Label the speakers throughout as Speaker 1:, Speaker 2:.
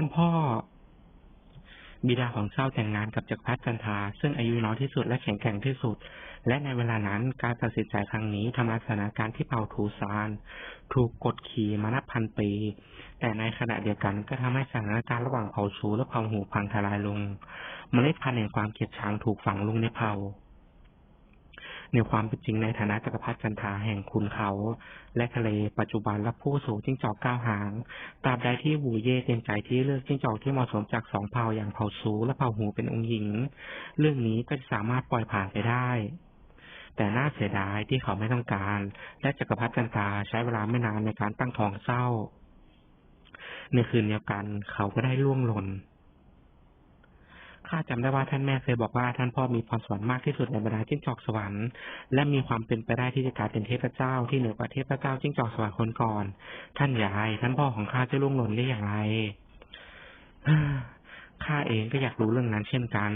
Speaker 1: านพ่อ บิดาของเจ้าแต่งงานกับจักรพรรดิจันทา ซึ่งอายุน้อยที่สุดและแข็งแกร่งที่สุด และในเวลานั้นการตัดสินใจครั้งนี้ทำลายสถานการณ์ที่เผ่าทูซาน ถูกกดขี่มานับพันปี แต่ในขณะเดียวกันก็ทำให้สถานการณ์ระหว่างเผ่าชูและเผ่าหูพังทลายลง เมล็ดพันธุ์แห่งความเกลียดชังถูกฝังลงในเผ่า ในความเป็นจริงในฐานะจักรพรรดิจันทาแห่งคุณเขา และทะเลปัจจุบันและผู้สูงจิ้งจอกก้าวหาง ตราบใดที่บูเย่เต็มใจที่เลือกจิ้งจอกที่เหมาะสมจากสองเผ่าอย่างเผ่าซูและเผ่าหูเป็นองค์หญิง เรื่องนี้ก็จะสามารถปล่อยผ่านไปได้แต่น่าเสียดายที่เขาไม่ต้องการ และจักรพรรดิจันทาใช้เวลาไม่นานในการตั้งท้องเศร้า ในคืนเดียวกันเขาก็ได้ล่วงหล่น ข้าจำได้ว่าท่านแม่เคยบอกว่าท่านพ่อมีพรสวรรค์มากที่สุดในบรรดาจิ้งจอกสวรรค์และมีความเป็นไปได้ที่จะกลายเป็นเทพเจ้าที่เหนือกว่าเทพเจ้าจิ้งจอกสวรรค์คนก่อน ท่านยายท่านพ่อของข้าจะล่วงหล่นได้อย่างไร ข้าเองก็อยากรู้เรื่องนั้นเช่นกัน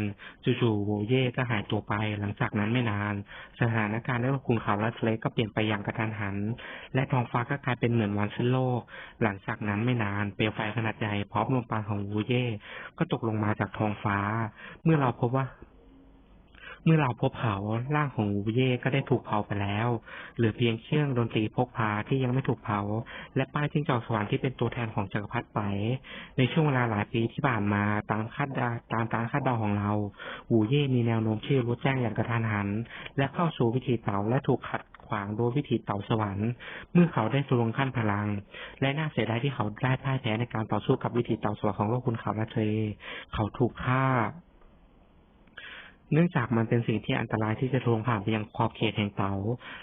Speaker 1: จู่ๆโวเย่ก็หายตัวไป หลังจากนั้นไม่นาน สถานการณ์ในคุณเขาและทะเลก็เปลี่ยนไปอย่างกระทันหัน และท้องฟ้าก็กลายเป็นเหมือนวันสิ้นโลก หลังจากนั้นไม่นานเปลวไฟขนาดใหญ่พร้อมลมปานของวูเย่ก็ตกลงมาจากท้องฟ้า เมื่อเราพบว่า เมื่อเราพบเขาร่างของวูเย่ก็ได้ถูกเผาไปแล้ว เหลือเพียงเครื่องดนตรีพกพาที่ยังไม่ถูกเผา และป้ายจิ้งจอกสวรรค์ที่เป็นตัวแทนของจักรพรรดิไป ในช่วงเวลาหลายปีที่ผ่านมาตามคาดดาตามการคาดเดาของเราวูเย่มีแนวโน้มที่รู้แจ้งอย่างกระทันหัน และเข้าสู่วิถีเต่าและถูกขัดขวางโดยวิถีเต่าสวรรค์ เมื่อเขาได้ทะลวงขั้นพลัง และน่าเสียดายที่เขาได้พ่ายแพ้ในการต่อสู้กับวิถีเต่าสวรรค์ของโลกคุณเขาและทะเลเขาถูกฆ่า เนื่องจากมันเป็นสิ่งที่อันตรายที่จะทวงผ่านไปยังขอบเขตแห่งเต๋า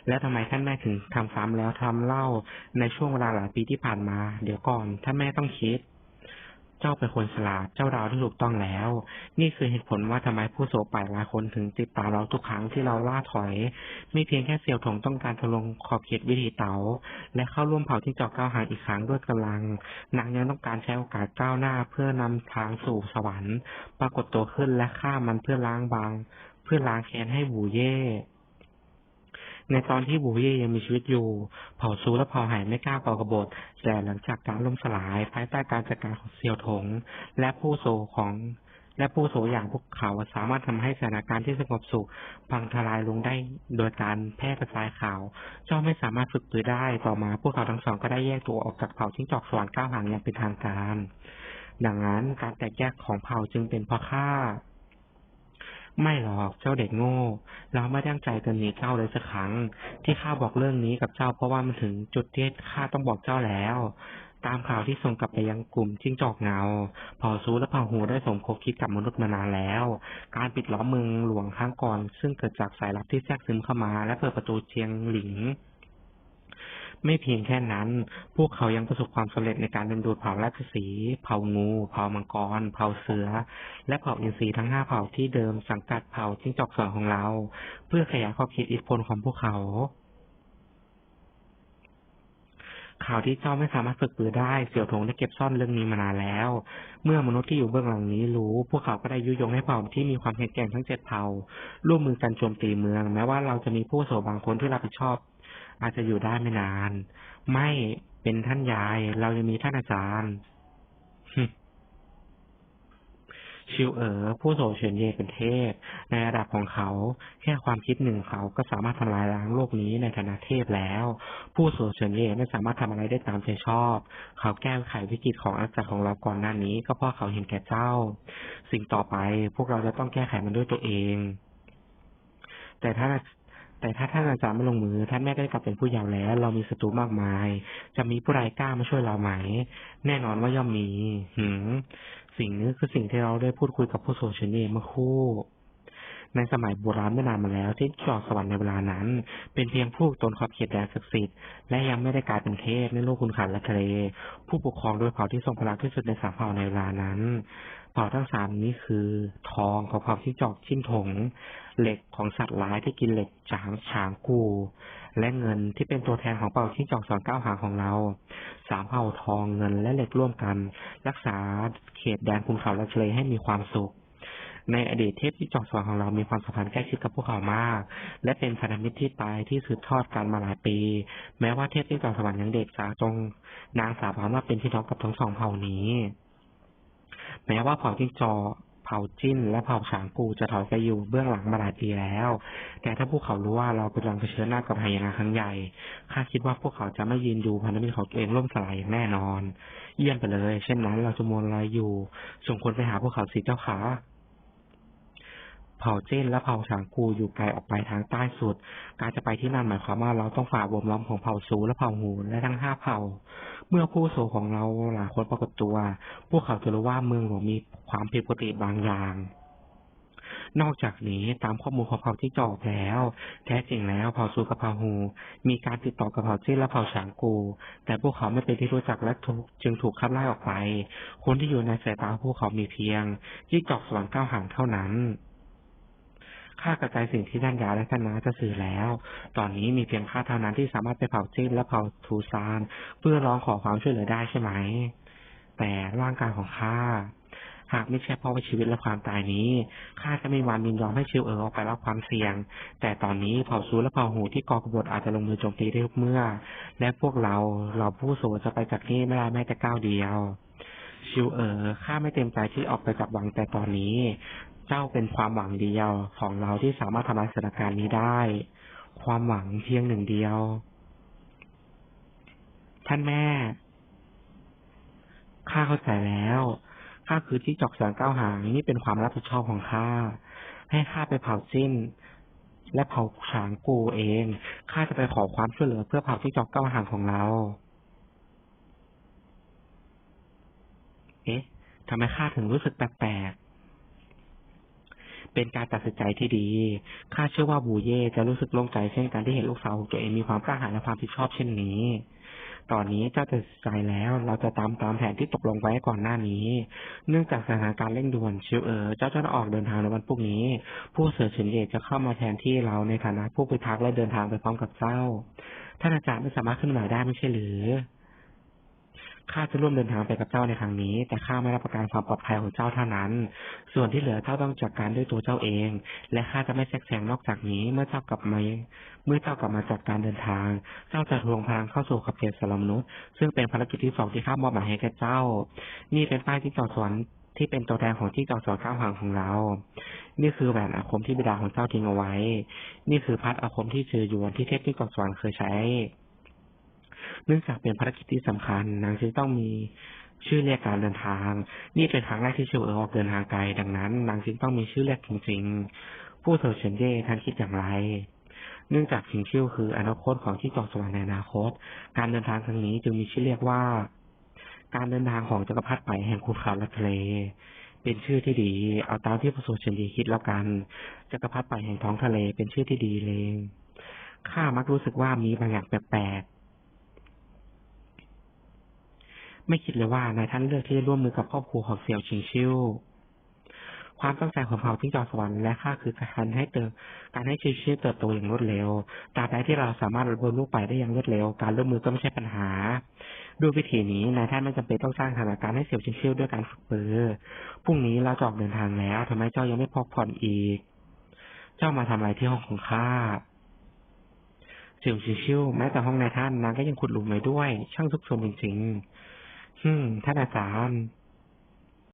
Speaker 1: และทำไมท่านแม่ถึงทำซ้ำแล้วทำเล่าในช่วงเวลาหลายปีที่ผ่านมา เดี๋ยวก่อนท่านแม่ต้องคิด เจ้าเป็นคนฉลาด เจ้าดาวที่ถูกต้องแล้ว นี่คือเหตุผลว่าทำไมผู้โสป่ายหลายคนถึงติดตามเราทุกครั้งที่เราล่าถอย ไม่เพียงแค่เสี่ยวถงต้องการทะลงขอบเขตวิถีเต๋าและเข้าร่วมเผ่าที่เจอกก้าวหางอีกครั้งด้วยกำลัง นางยังต้องการใช้โอกาสก้าวหน้าเพื่อนำทางสู่สวรรค์ ปรากฏตัวขึ้นและฆ่ามันเพื่อล้างบาง เพื่อล้างแค้นให้บูเย่ ในตอนที่บูเย่ยังมีชีวิตอยู่ เผ่าซูและเผ่าไหไม่กล้าก่อกบฏแต่หลังจากการล่มสลายภายใต้การจัดการของเซียวถง และผู้โซของและผู้โสอย่างพวกเขาสามารถทำให้สถานการณ์ที่สงบสุข พังทลายลงได้โดยการแพร่กระจายข่าว เจ้าไม่สามารถฝึกปืนได้ ต่อมาพวกเขาทั้งสองก็ได้แยกตัวออกจากเผ่าจิ้งจอกสวรรค์ก้าวหางอย่างเป็นทางการ ดังนั้นการแตกแยกของเผ่าจึงเป็นเพราะข้า ไม่หรอกเจ้าเด็กโง่ เราไม่ตั้งใจจะหนีเจ้าเลยสักครั้ง ที่ข้าบอกเรื่องนี้กับเจ้า เพราะว่ามันถึงจุดที่ข้าต้องบอกเจ้าแล้ว ตามข่าวที่ส่งกลับไปยังกลุ่มจิ้งจอกเงาเผ่าซูและเผ่าหูได้สมคบคิดกับมนุษย์มานานแล้ว การปิดล้อมเมืองหลวงครั้งก่อน ซึ่งเกิดจากสายลับที่แทรกซึมเข้ามา และเปิดประตูเชียงหลิง ไม่เพียงแค่นั้น พวกเขายังประสบความสำเร็จในการดึงดูดเผ่าราชสีเผ่างู เผ่ามังกร เผ่าเสือ และเผ่าอินทรีทั้งห้าเผ่าที่เดิมสังกัดเผ่าจิ้งจอกสวรรค์ของเรา เพื่อขยายขอบเขตอิทธิพลของพวกเขาข่าวที่เจ้าไม่สามารถฝึกปืนได้ เสี่ยวถงได้เก็บซ่อนเรื่องนี้มานานแล้ว เมื่อมนุษย์ที่อยู่เบื้องหลังนี้รู้ พวกเขาก็ได้ยุยงให้เผ่าที่มีความแข็งแกร่งทั้งเจ็ดเผ่า ร่วมมือกันโจมตีเมือง แม้ว่าเราจะมีผู้โสบางคนที่รับผิดชอบ อาจจะอยู่ได้ไม่นาน ไม่เป็นท่านยาย เรายังมีท่านอาจารย์ชิวเอ๋อผู้โสเฉินเย่เป็นเทพ ในระดับของเขา แค่ความคิดหนึ่งเขาก็สามารถทำลายล้างโลกนี้ในฐานะเทพแล้ว ผู้โสเฉินเย่ไม่สามารถทำอะไรได้ตามใจชอบ เขาแก้ไขวิกฤตของอาณาจักรของเราก่อนหน้านี้ ก็เพราะเขาเห็นแก่เจ้า สิ่งต่อไปพวกเราจะต้องแก้ไขมันด้วยตัวเอง แต่ถ้า แต่ถ้าท่านอาจารย์ไม่ลงมือ ท่านแม่ก็จะกลับเป็นผู้เยาว์แล้ว เรามีศัตรูมากมาย จะมีผู้ไร้กล้ามาช่วยเราไหม แน่นอนว่าย่อมมีหืมสิ่งนี้คือสิ่งที่เราได้พูดคุยกับผู้โสเชนเนเมื่อคู่ ในสมัยโบราณไม่นานมาแล้วที่จอดสวรรค์ในเวลานั้น เป็นเพียงผู้ตนขอบเขตแดนศักดิ์สิทธิ์และยังไม่ได้กลายเป็นเทพในโลกคุณขันและทะเล ผู้ปกครองโดยเผ่าที่ทรงพลังที่สุดในสามเผ่าในเวลานั้นเผ่าทั้งสามนี้คือ ทองของเผ่าที่จอกชิ้นถง เหล็กของสัตว์ร้ายที่กินเหล็กจางฉางกู และเงินที่เป็นตัวแทนของเผ่าที่จอกสอนเก้าหางของเราสามเผ่าทองเงินและเหล็กร่วมกัน รักษาเขตแดนภูเขาและทะเลให้มีความสุข ในอดีตเทพที่จอกสวรรค์ของเรามีความสัมพันธ์ใกล้ชิดกับพวกเขามาก และเป็นพันธมิตรที่ตายที่สืบทอดกันมาหลายปี แม้ว่าเทพที่จอกสวรรค์ยังเด็กสาจงนางสาบานว่าเป็นพี่น้องกับทั้งสองเผ่านี้ แม้ว่าเผ่าจิ้งจอเผ่าจิ้น และเผ่าฉางกูจะถอยไปอยู่เบื้องหลังมาหลายปีแล้ว แต่ถ้าพวกเขารู้ว่าเรากำลังเผชิญหน้ากับหายนะครั้งใหญ่ ข้าคิดว่าพวกเขาจะไม่ยืนดูพันธมิตรของตัวเองล่มสลายอย่างแน่นอน เยี่ยมไปเลย เช่นนั้นเราจะมวลลอยอยู่ส่งคนไปหาพวกเขาสิเจ้าขา เผ่าเจนและเผ่าฉางกูอยู่ไกลออกไปทางใต้สุด การจะไปที่นั่นหมายความว่าเราต้องฝ่าวงล้อมของเผ่าซูและเผ่าหูและทั้งห้าเผ่า เมื่อผู้โสของเราหลายคนปรากฏตัว พวกเขาจะรู้ว่าเมืองหลวงมีความผิดปกติบางอย่างนอกจากนี้ตามข้อมูลของเผ่าที่จอกแล้ว แท้จริงแล้วเผ่าซูกับเผ่าหูมีการติดต่อกับเผ่าจิ้นและเผ่าฉางกู แต่พวกเขาไม่เป็นที่รู้จักและถูกจึงถูกขับไล่ออกไป คนที่อยู่ในสายตาพวกเขามีเพียง ที่จอกสวรรค์เก้าหางเท่านั้น ข้ากระจายสิ่งที่ท่านยาและท่านนาจะสื่อแล้ว ตอนนี้มีเพียงข้าเท่านั้นที่สามารถไปเผาจิ้นและเผาทูซาน เพื่อร้องขอความช่วยเหลือได้ใช่ไหม แต่ร่างกายของข้าหากไม่ใช่เพราะว่าชีวิตและความตายนี้ ข้าจะไม่มีวันยินยอมให้ชิวเอ๋อออกไปรับความเสี่ยง แต่ตอนนี้เผ่าซูและเผ่าหูที่ก่อกบฏอาจจะลงมือโจมตีได้ทุกเมื่อ และพวกเราเราผู้โสจะไปจากที่นี่ไม่ได้แม้แต่ก้าวเดียว ชิวเอ๋อข้าไม่เต็มใจที่ออกไปจากวังแต่ตอนนี้ เจ้าเป็นความหวังเดียวของเราที่สามารถทำลายสถานการณ์นี้ได้ ความหวังเพียงหนึ่งเดียว ท่านแม่ ข้าเข้าใจแล้ว ข้าคือที่จอกแสงเก้าหางนี่เป็นความรับผิดชอบของข้า ให้ข้าไปเผาจิ้น และเผาฉางกูเอง ข้าจะไปขอความช่วยเหลือเพื่อเผาที่จอกเก้าหางของเรา เอ๊ะทำไมข้าถึงรู้สึกแปลกๆ เป็นการตัดสินใจที่ดี ข้าเชื่อว่าบูเย่จะรู้สึกโล่งใจเช่นกันที่เห็นลูกสาวของตัวเองมีความกล้าหาญและความรับผิดชอบเช่นนี้ ตอนนี้เจ้าตัดสินใจแล้ว เราจะตามตามแผนที่ตกลงไว้ก่อนหน้านี้ เนื่องจากสถานการณ์เร่งด่วนชิวเอ๋อเจ้าจะออกเดินทางในวันพรุ่งนี้ ผู้เสือเฉินเย่จะเข้ามาแทนที่เราในฐานะผู้พิทักษ์และเดินทางไปพร้อมกับเจ้า ท่านอาจารย์ไม่สามารถขึ้นมาได้ไม่ใช่หรือ ข้าจะร่วมเดินทางไปกับเจ้าในครั้งนี้ แต่ข้าไม่รับประกันความปลอดภัยของเจ้าเท่านั้น ส่วนที่เหลือเจ้าต้องจัดการด้วยตัวเจ้าเอง และข้าจะไม่แทรกแซงนอกจากนี้ เมื่อเจ้ากลับมา เมื่อเจ้ากลับมาจากการเดินทาง เจ้าจะทวงพลังเข้าสู่ขอบเขตสลมนุษย์ ซึ่งเป็นภารกิจที่สองที่ข้ามอบหมายให้แก่เจ้า นี่เป็นป้ายที่จอดสวรรค์ที่เป็นตัวแทนของที่จอดสวรรค์ข้ามหางของเรา นี่คือแหวนอาคมที่บิดาของเจ้าทิ้งเอาไว้ นี่คือพัดอาคมที่เจออยู่ที่เทพที่จอดสวรรค์เคยใช้ เนื่องจากเป็นภารกิจที่สำคัญนางจึงต้องมีชื่อเรียกการเดินทาง นี่เป็นครั้งแรกที่ชิวเอ๋อออกเดินทางไกลดังนั้นนางจึงต้องมีชื่อเรียกจริงๆ ผู้เถอเฉินเย่ท่านคิดอย่างไร เนื่องจากชิงชิวคืออนาคตของที่จอกสวรรค์ในอนาคต การเดินทางครั้งนี้จึงมีชื่อเรียกว่า การเดินทางของจักรพรรดิไปแห่งภูเขาและทะเลเป็นชื่อที่ดี เอาตามที่พระโสเฉินเย่คิดแล้วกัน จักรพรรดิไปแห่งท้องทะเลเป็นชื่อที่ดีเลย ข้ามักรู้สึกว่ามีบางอย่างแปลกๆ ไม่คิดเลยว่านายท่านเลือกที่จะร่วมมือกับครอบครัวของเสี่ยวชิงชิวความตั้งใจของเผ่าที่จอสวรรค์และข้าคือการให้เติมการให้ชิงชิวเติบโตอย่างรวดเร็ว ตราบใดที่เราสามารถบรรลุไปได้อย่างรวดเร็ว การร่วมมือก็ไม่ใช่ปัญหา ด้วยวิธีนี้นายท่านไม่จำเป็นต้องสร้างสถานการณ์ให้เสี่ยวชิงชิวด้วยการฝึกปือพรุ่งนี้เราจอกเดินทางแล้วทำไมเจ้ายังไม่พักผ่อนอีก เจ้ามาทำอะไรที่ห้องของข้าเสี่ยวชิงชิวแม้แต่ห้องนายท่านนางก็ยังขุดหลุมไว้ด้วย ช่างซุกซนจริงๆ ฮึมท่านอาจารย์